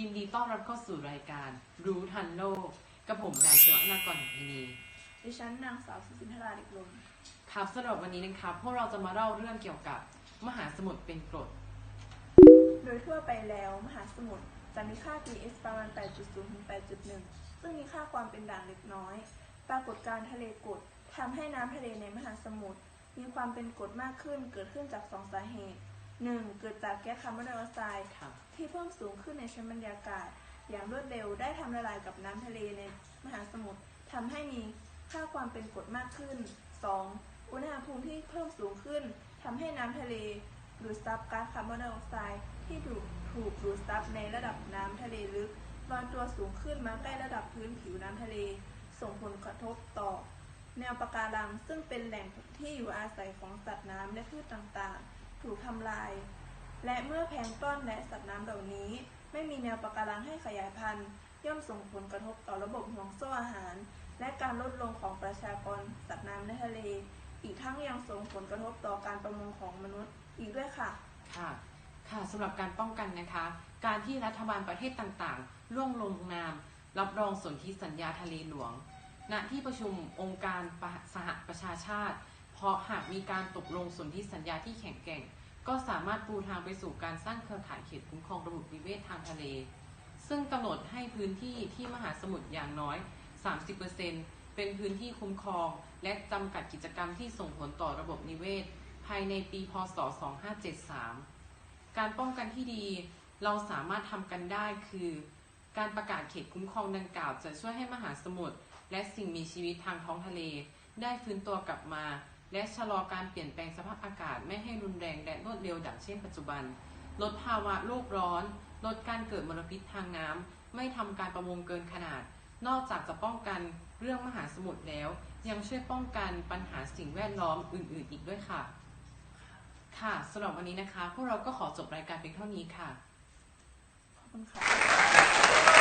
ยินดีต้อนรับเข้าสู่รายการ รู้ทันโลก กับผมนายชวนากรของพินีดิฉันนางสาวสุสินทราเด็กลมครับสำหรับวันนี้นะครับพวกเราจะมาเล่าเรื่องเกี่ยวกับมหาสมุทรเป็นกรด โดยทั่วไปแล้วมหาสมุทรจะมีค่า pH ประมาณ 8.0 ถึง 8.1 ซึ่งมีค่าความเป็นด่างเล็กน้อย ปรากฏการทะเลกรดทำให้น้ำทะเลในมหาสมุทรมีความเป็นกรดมากขึ้นเกิดขึ้นจากสองสาเหตุ 1. เกิดจากแก๊สคาร์บอนไดออกไซด์ครับที่เพิ่มสูงขึ้นในชั้นบรรยากาศ อย่างรวดเร็วได้ทำละลายกับน้ำทะเลในมหาสมุทรทำให้มีค่าความเป็นกรดมากขึ้น 2. อุณหภูมิที่เพิ่มสูงขึ้นทำให้น้ำทะเลดูดซับก๊าซคาร์บอนไดออกไซด์ที่ถูกถูกดูดซับในระดับน้ำทะเลลึกลอยตัวสูงขึ้นมาใกล้ระดับพื้นผิวน้ำทะเล ส่งผลกระทบต่อ แนวปะการังซึ่งเป็นแหล่งที่อยู่อาศัยของสัตว์น้ำและพืชต่างๆ ถูกทำลาย และเมื่อแพลงต้นและสัตว์น้ำเหล่านี้ ไม่มีแนวปะการังให้ขยายพันธุ์ย่อมส่งผลกระทบต่อระบบห่วงโซ่อาหาร และการลดลงของประชากรสัตว์น้ำในทะเล อีกทั้งยังส่งผลกระทบต่อการประมงของมนุษย์อีกด้วยค่ะ ค่ะ ค่ะสำหรับการป้องกันนะคะ การที่รัฐบาลประเทศต่างๆ ร่วมลงนาม รับรองสนธิสัญญาทะเลหลวง ณ ที่ประชุมองค์การสหประชาชาติ เพราะหากมีการตกลงสนธิสัญญาที่แข็งแกร่ง ก็สามารถปูทางไปสู่การสร้างเครือข่ายเขตคุ้มครองระบบนิเวศทางทะเล ซึ่งกำหนดให้พื้นที่ที่มหาสมุทรอย่างน้อย 30%เป็นพื้นที่คุ้มครอง และจำกัดกิจกรรมที่ส่งผลต่อระบบนิเวศ ภายในปีพศ 2573 การป้องกันที่ดีเราสามารถทำกันได้คือ การประกาศเขตคุ้มครองดังกล่าวจะช่วยให้มหาสมุทรและสิ่งมีชีวิตทางท้องทะเล ได้ฟื้นตัวกลับมา และชะลอการเปลี่ยนแปลงสภาพอากาศไม่ให้รุนแรงและรวดเร็วดังเช่นปัจจุบัน ลดภาวะโลกร้อน ลดการเกิดมลพิษทางน้ำไม่ทำการประมงเกินขนาด นอกจากจะป้องกันเรื่องมหาสมุทรแล้ว ยังช่วยป้องกันปัญหาสิ่งแวดล้อมอื่น ๆ อีกด้วยค่ะ ค่ะสำหรับวันนี้นะคะ พวกเราก็ขอจบรายการเพียงเท่านี้ค่ะ ขอบคุณค่ะ